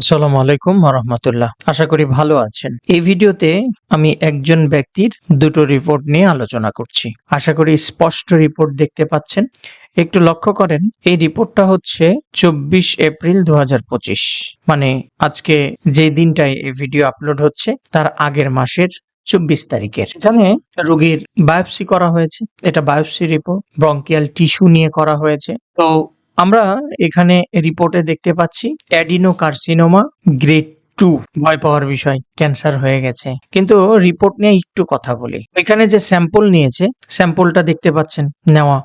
আসসালামু আলাইকুম রহমতুল্লাহ। আশা করি ভালো আছেন। এই ভিডিওতে আমি একজন ব্যক্তির দুটো রিপোর্ট নিয়ে আলোচনা করছি। আশা করি স্পষ্ট রিপোর্ট দেখতে পাচ্ছেন। একটু লক্ষ্য করেন, এই রিপোর্টটা হচ্ছে চব্বিশ এপ্রিল দু হাজার পঁচিশ। মানে আজকে যে দিনটায় এই ভিডিও আপলোড হচ্ছে, তার আগের মাসের চব্বিশ তারিখের। এখানে রোগীর বায়োপসি করা হয়েছে। এটা বায়োপসি রিপোর্ট ব্রঙ্কিয়াল টিস্যু নিয়ে করা হয়েছে। তো আমরা এখানে রিপোর্টে দেখতে পাচ্ছি অ্যাডিনো কার্সিনোমা গ্রেড টু ভয় পাওয়ার বিষয় ক্যান্সার হয়ে গেছে। কিন্তু রিপোর্ট নিয়ে একটু কথা বলি। এখানে যে স্যাম্পল নিয়েছে স্যাম্পলটা দেখতে পাচ্ছেন, নেওয়া।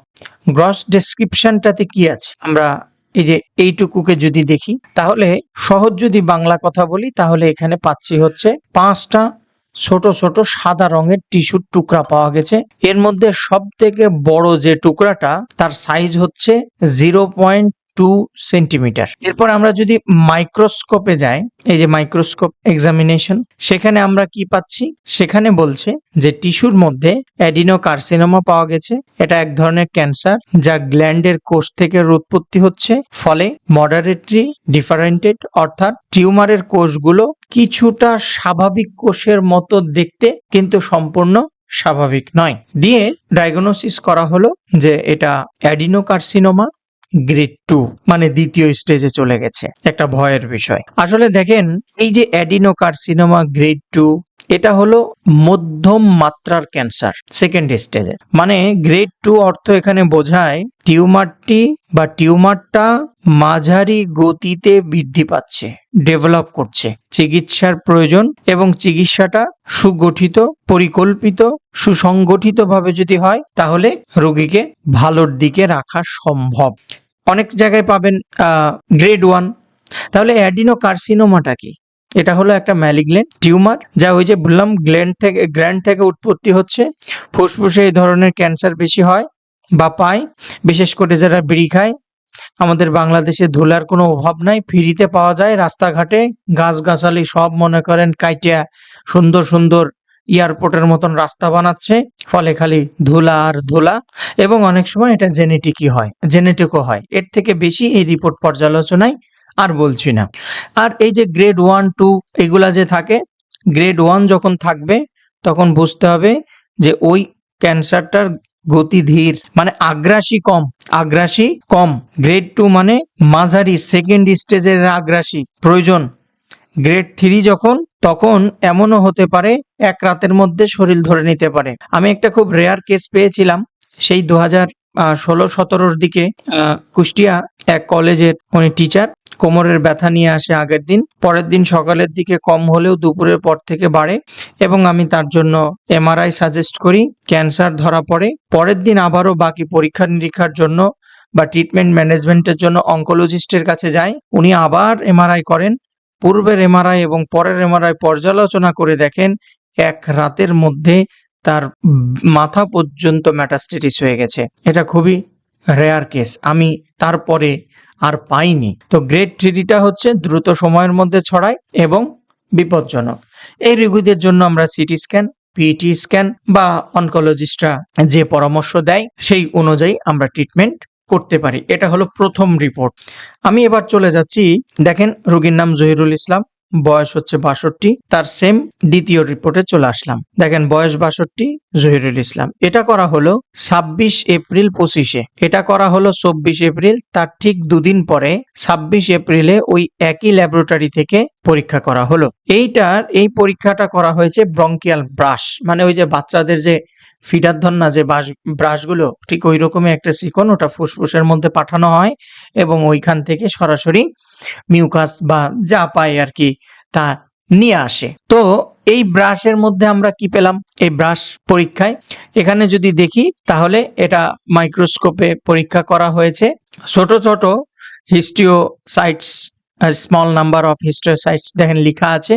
গ্রস ডেসক্রিপশনটাতে কি আছে? আমরা এই যে এইটুকুকে যদি দেখি, তাহলে সহজ যদি বাংলা কথা বলি, তাহলে এখানে পাচ্ছি হচ্ছে পাঁচটা ছোট ছোট সাদা রঙের টিস্যুর টুকরা পাওয়া গেছে। এর মধ্যে সব থেকে বড় যে টুকরাটা, তার সাইজ হচ্ছে জিরো পয়েন্ট টু সেন্টিমিটার এরপর আমরা যদি মাইক্রোস্কোপে যাই, এই যে মাইক্রোস্কোপ এক্সামিনেশন সেখানে আমরা কি পাচ্ছি? সেখানে বলছে যে টিস্যুর মধ্যে অ্যাডিনো কার্সিনোমা পাওয়া গেছে। এটা এক ধরনের ক্যান্সার, যা গ্ল্যান্ডের কোষ থেকে উৎপত্তি হচ্ছে। ফলে মডারেটলি ডিফারেন্টেড অর্থাৎ টিউমারের কোষগুলো কিছুটা স্বাভাবিক কোষের মতো দেখতে, কিন্তু সম্পূর্ণ স্বাভাবিক নয়। দিয়ে ডায়াগনোসিস করা হলো যে এটা অ্যাডিনোকার্সিনোমা গ্রেড টু মানে দ্বিতীয় স্টেজে চলে গেছে। একটা ভয়ের বিষয়। আসলে দেখেন, এই যে অ্যাডিনো অ্যাডিনোকার্সিনোমা গ্রেড টু এটা হলো মধ্যম মাত্রার ক্যান্সার সেকেন্ড স্টেজের মানে গ্রেড টু অর্থ এখানে বোঝায় টিউমারটি বা টিউমারটা মাঝারি গতিতে বৃদ্ধি পাচ্ছে ডেভেলপ করছে। চিকিৎসার প্রয়োজন এবং চিকিৎসাটা সুগঠিত, পরিকল্পিত, সুসংগঠিতভাবে যদি হয়, তাহলে রোগীকে ভালোর দিকে রাখা সম্ভব। অনেক জায়গায় পাবেন গ্রেড ওয়ান তাহলে অ্যাডিনো কার্সিনোমাটা কি? এটা হলো একটা ম্যালিগল্যান্ড টিউমার যা ওই যে বললাম গ্ল্যান্ড থেকে গ্ল্যান্ড থেকে উৎপত্তি হচ্ছে। ফুসফুসে এই ধরনের ক্যান্সার বেশি হয় বা পায়, বিশেষ করে যারা বিড়ি খায়। আমাদের বাংলাদেশে ধুলার কোনো অভাব নাই, ফ্রিতে পাওয়া যায়। রাস্তাঘাটে গাছগাছালি সব মনে করেন কাইটিয়া সুন্দর সুন্দর এয়ারপোর্টের মতন রাস্তা বানাচ্ছে, ফলে খালি ধুলা আর ধুলা। এবং অনেক সময় এটা জেনেটিকই হয় জেনেটিকও হয়। এর থেকে বেশি এই রিপোর্ট পর্যালোচনায় আর বলছি না। আর এই যে গ্রেড ওয়ান টু এগুলা যে থাকে গ্রেড ওয়ান যখন থাকবে, তখন বুঝতে হবে যে ওই ক্যান্সারটার গতি ধীর মানে আগ্রাসী কম আগ্রাসী কম। গ্রেড টু মানে মাঝারি সেকেন্ড স্টেজের আগ্রাসী, প্রয়োজন। গ্রেড থ্রি যখন, তখন এমনও হতে পারে, এক রাতের মধ্যে শরীর ধরে নিতে পারে। আমি একটা খুব রেয়ার কেস পেয়েছিলাম, সেই দু হাজার ষোলো, সতেরোর দিকে কুষ্টিয়া এক কলেজের উনি টিচার কোমরের ব্যথা নিয়ে আসে আগের দিন, পরের দিন সকালের দিকে কম হলেও দুপুরের পর থেকে বাড়ে এবং আমি তার জন্য এমআরআই সাজেস্ট করি, ক্যান্সার ধরা পড়ে। পরের দিন আবারও বাকি পরীক্ষা নিরীক্ষার জন্য বা ট্রিটমেন্ট ম্যানেজমেন্টের জন্য অঙ্কোলজিস্টের কাছে যায় উনি আবার এমআরআই করেন, পূর্বের এমআরআই এবং পরের এমআরআই পর্যালোচনা করে দেখেন এক রাতের মধ্যে তার মাথা পর্যন্ত ম্যাটাস্টেটিস হয়ে গেছে। এটা খুবই রেয়ার কেস। আমি তারপরে আর পাইনি। তো গ্রেড থ্রিটা হচ্ছে দ্রুত সময়ের মধ্যে ছড়ায় এবং বিপজ্জনক। এই রোগীদের জন্য আমরা সিটি স্ক্যান পিটি স্ক্যান বা অনকোলজিস্টরা যে পরামর্শ দেয়, সেই অনুযায়ী আমরা ট্রিটমেন্ট করতে পারি। এটা হলো প্রথম রিপোর্ট। আমি এবার চলে যাচ্ছি, দেখেন রোগীর নাম জহিরুল ইসলাম। বয়স হচ্ছে বাষট্টি, তার সেম দ্বিতীয় রিপোর্টে চলে আসলাম। দেখেন, বয়স বাষট্টি, জহিরুল ইসলাম। এটা করা হলো ছাব্বিশ এপ্রিল পঁচিশে। এটা করা হলো চব্বিশ এপ্রিল, তার ঠিক দুদিন পরে ছাব্বিশ এপ্রিলে ওই একই ল্যাবরেটরি থেকে পরীক্ষা করা হলো। এইটার, এই পরীক্ষাটা করা হয়েছে ব্রঙ্কিয়াল ব্রাশ মানে ওই যে বাচ্চাদের যে ফিডার ধর না যে বাস ব্রাশগুলো ঠিক ওই রকমই একটা শিকন ওটা ফুসফুসের মধ্যে পাঠানো হয় এবং ওইখান থেকে সরাসরি মিউকাস বা যা পায় আর কি তা নিয়ে আসে। তো এই ব্রাশের মধ্যে আমরা কি পেলাম? এই ব্রাশ পরীক্ষায়। এখানে যদি দেখি, তাহলে এটা মাইক্রোস্কোপে পরীক্ষা করা হয়েছে। ছোট ছোট histiocytes small number of histiocytes দেখেন লেখা আছে।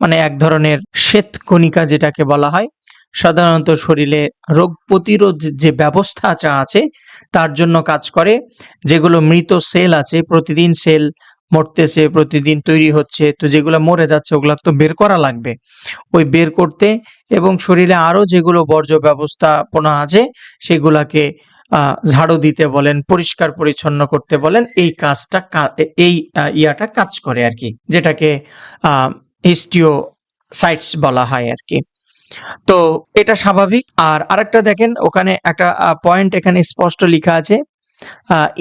মানে এক ধরনের শ্বেত কণিকা যেটাকে বলা হয়। সাধারণত শরীরে রোগ প্রতিরোধ যে ব্যবস্থা যা আছে, তার জন্য কাজ করে, যেগুলো মৃত সেল আছে, প্রতিদিন সেল মরতেছে, প্রতিদিন তৈরি হচ্ছে, তো যেগুলো মরে যাচ্ছে, ওগুলো তো বের করা লাগবে। ওই বের করতে এবং শরীরে আরও যেগুলো বর্জ্য ব্যবস্থাপনা আছে, সেগুলাকে ঝাড়ু দিতে বলেন, পরিষ্কার পরিচ্ছন্ন করতে বলেন, এই কাজটা এই ইয়াটা কাজ করে আর কি, যেটাকে হিস্টিও সাইটস বলা হয় আর কি। তো এটা স্বাভাবিক। আর আরেকটা দেখেন, ওখানে একটা পয়েন্ট এখানে স্পষ্ট লেখা আছে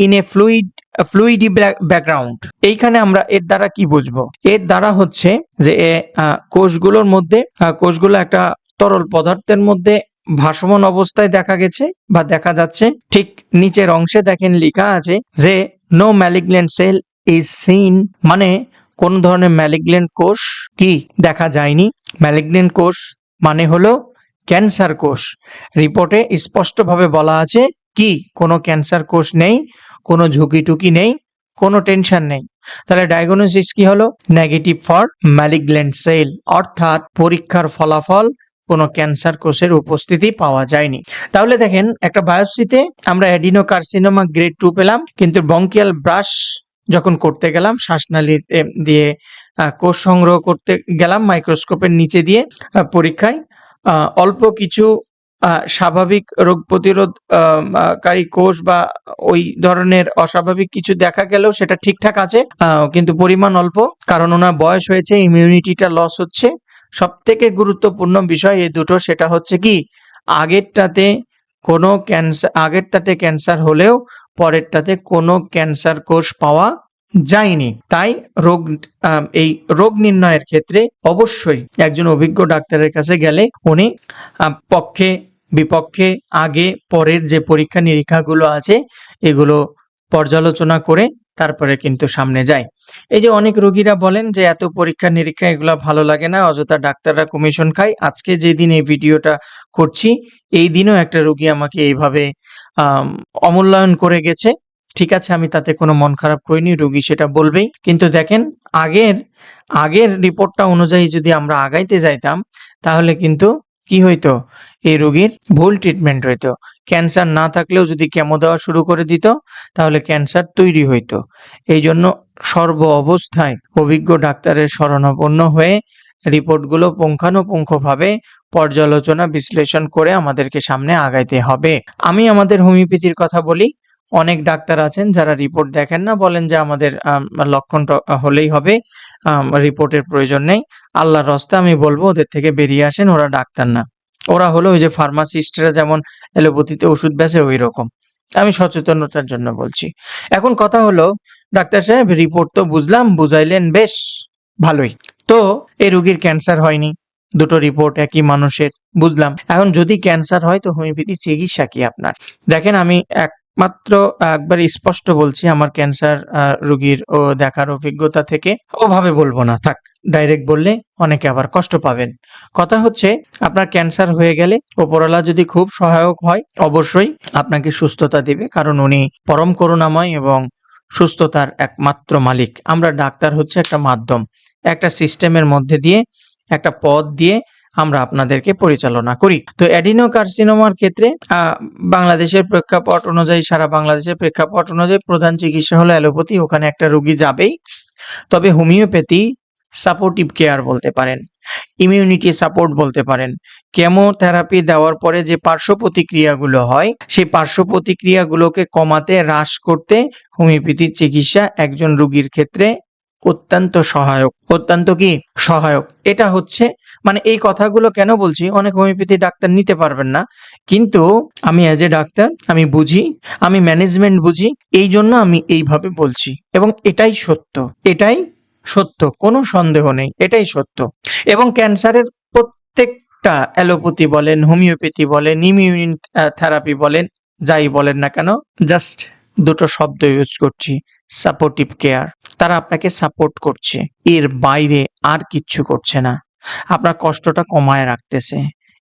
in a fluid fluidy background এইখানে আমরা এর দ্বারা কি বুঝব? এর দ্বারা হচ্ছে যে কোষগুলোর মধ্যে কোষগুলো একটা তরল পদার্থের মধ্যে ভাসমান অবস্থায় দেখা গেছে বা দেখা যাচ্ছে। ঠিক নিচের অংশে দেখেন লেখা আছে যে no malignant cell is seen মানে কোন ধরনের ম্যালিগন্যান্ট কোষ কি দেখা যায়নি। ম্যালিগন্যান্ট কোষ মানে হলো ক্যান্সার কোষ। রিপোর্টে স্পষ্টভাবে বলা আছে, কি? কোনো ক্যান্সার কোষ নেই, কোনো ঝুঁকি টুকি নেই, কোনো টেনশন নেই। তাহলে ডায়াগনোসিস কি হলো? নেগেটিভ ফর ম্যালিগন্যান্ট সেল অর্থাৎ পরীক্ষার ফলাফল কোনো ক্যান্সার কোষের উপস্থিতি পাওয়া যায়নি। তাহলে দেখেন, একটা বায়োপসিতে আমরা অ্যাডিনোকার্সিনোমা গ্রেড টু পেলাম, কিন্তু বঙ্কিয়াল ব্রাশ যখন করতে গেলাম শ্বাসনালীতে দিয়ে কোষ সংগ্রহ করতে গেলাম মাইক্রোস্কোপের নিচে দিয়ে পরীক্ষায়। অল্প কিছু স্বাভাবিক রোগ প্রতিরোধ আহ, আহ, কারী কোষ বা ওই ধরনের অস্বাভাবিক কিছু দেখা গেলেও সেটা ঠিকঠাক আছে। কিন্তু পরিমাণ অল্প কারণ ওনার বয়স হয়েছে ইমিউনিটিটা লস হচ্ছে। সব থেকে গুরুত্বপূর্ণ বিষয় এই দুটো সেটা হচ্ছে কি আগেরটাতে কোনো ক্যান্সার আগেরটাতে ক্যান্সার হলেও পরেরটাতে কোনো ক্যান্সার কোষ পাওয়া যায়নি। তাই রোগ এই রোগ নির্ণয়ের ক্ষেত্রে অবশ্যই একজন অভিজ্ঞ ডাক্তারের কাছে গেলে উনি পক্ষে, বিপক্ষে, আগে, পরের যে পরীক্ষা নিরীক্ষাগুলো আছে, এগুলো পর্যালোচনা করে তারপরে কিন্তু সামনে যায়। এই যে অনেক রোগীরা বলেন যে, এত পরীক্ষা নিরীক্ষা, এগুলো ভালো লাগে না, অযথা ডাক্তাররা কমিশন খায়। আজকে যেদিন এই ভিডিওটা করছি, এই দিনও একটা রোগী আমাকে এইভাবে অমূল্যায়ন করে গেছে। ঠিক আছে, আমি তাতে কোনো মন খারাপ করিনি, রোগী সেটা বলবেই। কিন্তু দেখেন, আগের আগের রিপোর্টটা অনুযায়ী যদি আমরা আগাইতে যাইতাম, তাহলে কিন্তু কি হইতো? এই রোগীর ভুল ট্রিটমেন্ট হইতো। ক্যান্সার না থাকলেও যদি কেমো দেওয়া শুরু করে দিত, তাহলে ক্যান্সার তৈরি হইতো। এই জন্য সর্ব অবস্থায় অভিজ্ঞ ডাক্তারের শরণাপন্ন হয়ে রিপোর্টগুলো পুঙ্খানুপুঙ্খভাবে পর্যালোচনা বিশ্লেষণ করে আমাদেরকে সামনে আগাইতে হবে। আমি আমাদের হোমিওপ্যাথির কথা বলি। অনেক ডাক্তার আছেন যারা রিপোর্ট দেখেন না বলেন যে আমাদের আম, লক্ষণ হলেই হবে রিপোর্টের প্রয়োজন নেই। আল্লাহর রস্তে আমি বলব ওদের থেকে বেরিয়ে আসেন ওরা ডাক্তার না। ওরা হলো ওই যে ফার্মাসিস্টরা যেমন এলোপ্যাথিতে ওষুধ বেচে ওই রকম। আমি সচেতনতার জন্য বলছি। এখন কথা হলো ডাক্তার সাহেব রিপোর্ট তো বুঝলাম বুঝাইলেন বেশ ভালোই। তো এই রোগীর ক্যান্সার হয়নি দুটো রিপোর্ট একই মানুষের বুঝলাম। এখন যদি ক্যান্সার হয় তো হোমিওপ্যাথি চিকিৎসা কি আপনার? দেখেন আমি একমাত্র একবার স্পষ্ট বলছি আমার ক্যান্সার রুগীর, ও দেখার অভিজ্ঞতা থেকে। ওভাবে বলব না, থাক। ডাইরেক্ট বললে অনেকে আবার কষ্ট পাবেন। কথা হচ্ছে, আপনার ক্যান্সার হয়ে গেলে ওপরওয়ালা যদি খুব সহায়ক হয়, অবশ্যই আপনাকে সুস্থতা দেবে, কারণ উনি পরম করুণাময় এবং সুস্থতার একমাত্র মালিক। আমরা ডাক্তার হচ্ছে একটা মাধ্যম, একটা সিস্টেমের মধ্যে দিয়ে, একটা পথ দিয়ে আমরা আপনাদেরকে পরিচালনা করি। তো অ্যাডিনো কার্সিনোমার ক্ষেত্রে বাংলাদেশের প্রেক্ষাপট অনুযায়ী, সারা বাংলাদেশের প্রেক্ষাপট অনুযায়ী প্রধান চিকিৎসা হলো অ্যালোপ্যাথি, ওখানে একটা রোগী যাবেই। তবে হোমিওপ্যাথি সাপোর্টিভ কেয়ার বলতে পারেন ইমিউনিটি সাপোর্ট বলতে পারেন। কেমোথেরাপি দেওয়ার পরে যে পার্শ্ব প্রতিক্রিয়াগুলো হয়, সেই পার্শ্ব প্রতিক্রিয়াগুলোকে কমাতে, হ্রাস করতে হোমিওপ্যাথির চিকিৎসা একজন রোগীর ক্ষেত্রে অত্যন্ত সহায়ক। অত্যন্ত কি? সহায়ক। এটা হচ্ছে মানে এই কথাগুলো কেন বলছি? অনেক হোমিওপ্যাথি ডাক্তার নিতে পারবেন না। কিন্তু আমি অ্যাজ এ ডাক্তার, আমি বুঝি, আমি ম্যানেজমেন্ট বুঝি, এই জন্য আমি এইভাবে বলছি। এবং এটাই সত্য এটাই সত্য, কোনো সন্দেহ নেই, এটাই সত্য। এবং ক্যান্সারের প্রত্যেকটা অ্যালোপ্যাথি বলেন হোমিওপ্যাথি বলেন ইমিউন থেরাপি বলেন, যাই বলেন না কেন জাস্ট দুটো শব্দ ইউজ করছি সাপোর্টিভ কেয়ার তারা আপনাকে সাপোর্ট করছে। এর বাইরে আর কিচ্ছু করছে না। আপনার কষ্টটা কমায় রাখতেছে।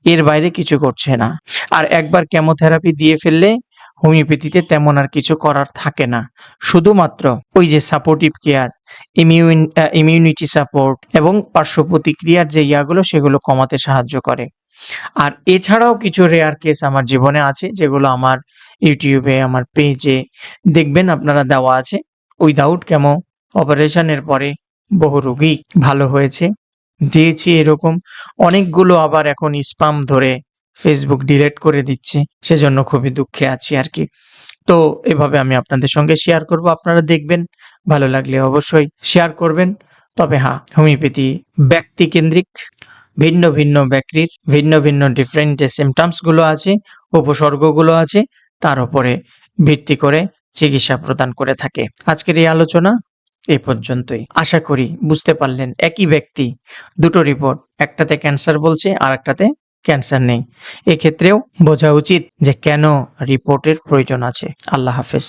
এর বাইরে কিছু করছে না। আর একবার কেমোথেরাপি দিয়ে ফেললে হোমিওপ্যাথিতে তেমন আর কিছু করার থাকে না। শুধুমাত্র ওই যে supportive care immune immunity support এবং পার্শ্ব প্রতিক্রিয়ার যে ইয়াগুলো, সেগুলো কমাতে সাহায্য করে। আর এছাড়াও কিছু রেয়ার কেস আমার জীবনে আছে, যেগুলো আমার ইউটিউবে, আমার পেজে দেখবেন আপনারা দেওয়া আছে। উইদাউট কেমো অপারেশনের পরে বহু রোগী ভালো হয়েছে। দিয়েছি এরকম। অনেকগুলো আবার এখন স্পাম ধরে ফেসবুক ডিলেট করে দিচ্ছে। সেজন্য খুবই দুঃখে আছি আর কি তো এভাবে আমি আপনাদের সঙ্গে শেয়ার করব। আপনারা দেখবেন, ভালো লাগলে অবশ্যই শেয়ার করবেন। তবে হ্যাঁ হোমিওপ্যাথি ব্যক্তি কেন্দ্রিক, ভিন্ন ভিন্ন ব্যক্তির, ভিন্ন ভিন্ন ডিফারেন্ট যে সিমটমসগুলো আছে, উপসর্গগুলো আছে, তার উপরে ভিত্তি করে চিকিৎসা প্রদান করে থাকে। আজকের এই আলোচনা এই পর্যন্তই। আশা করি বুঝতে পারলেন একই ব্যক্তি। দুটো রিপোর্ট একটাতে ক্যান্সার বলছে আর একটাতে ক্যান্সার নেই। এক্ষেত্রেও বোঝা উচিত যে কেন রিপোর্টের প্রয়োজন আছে। আল্লাহ হাফেজ।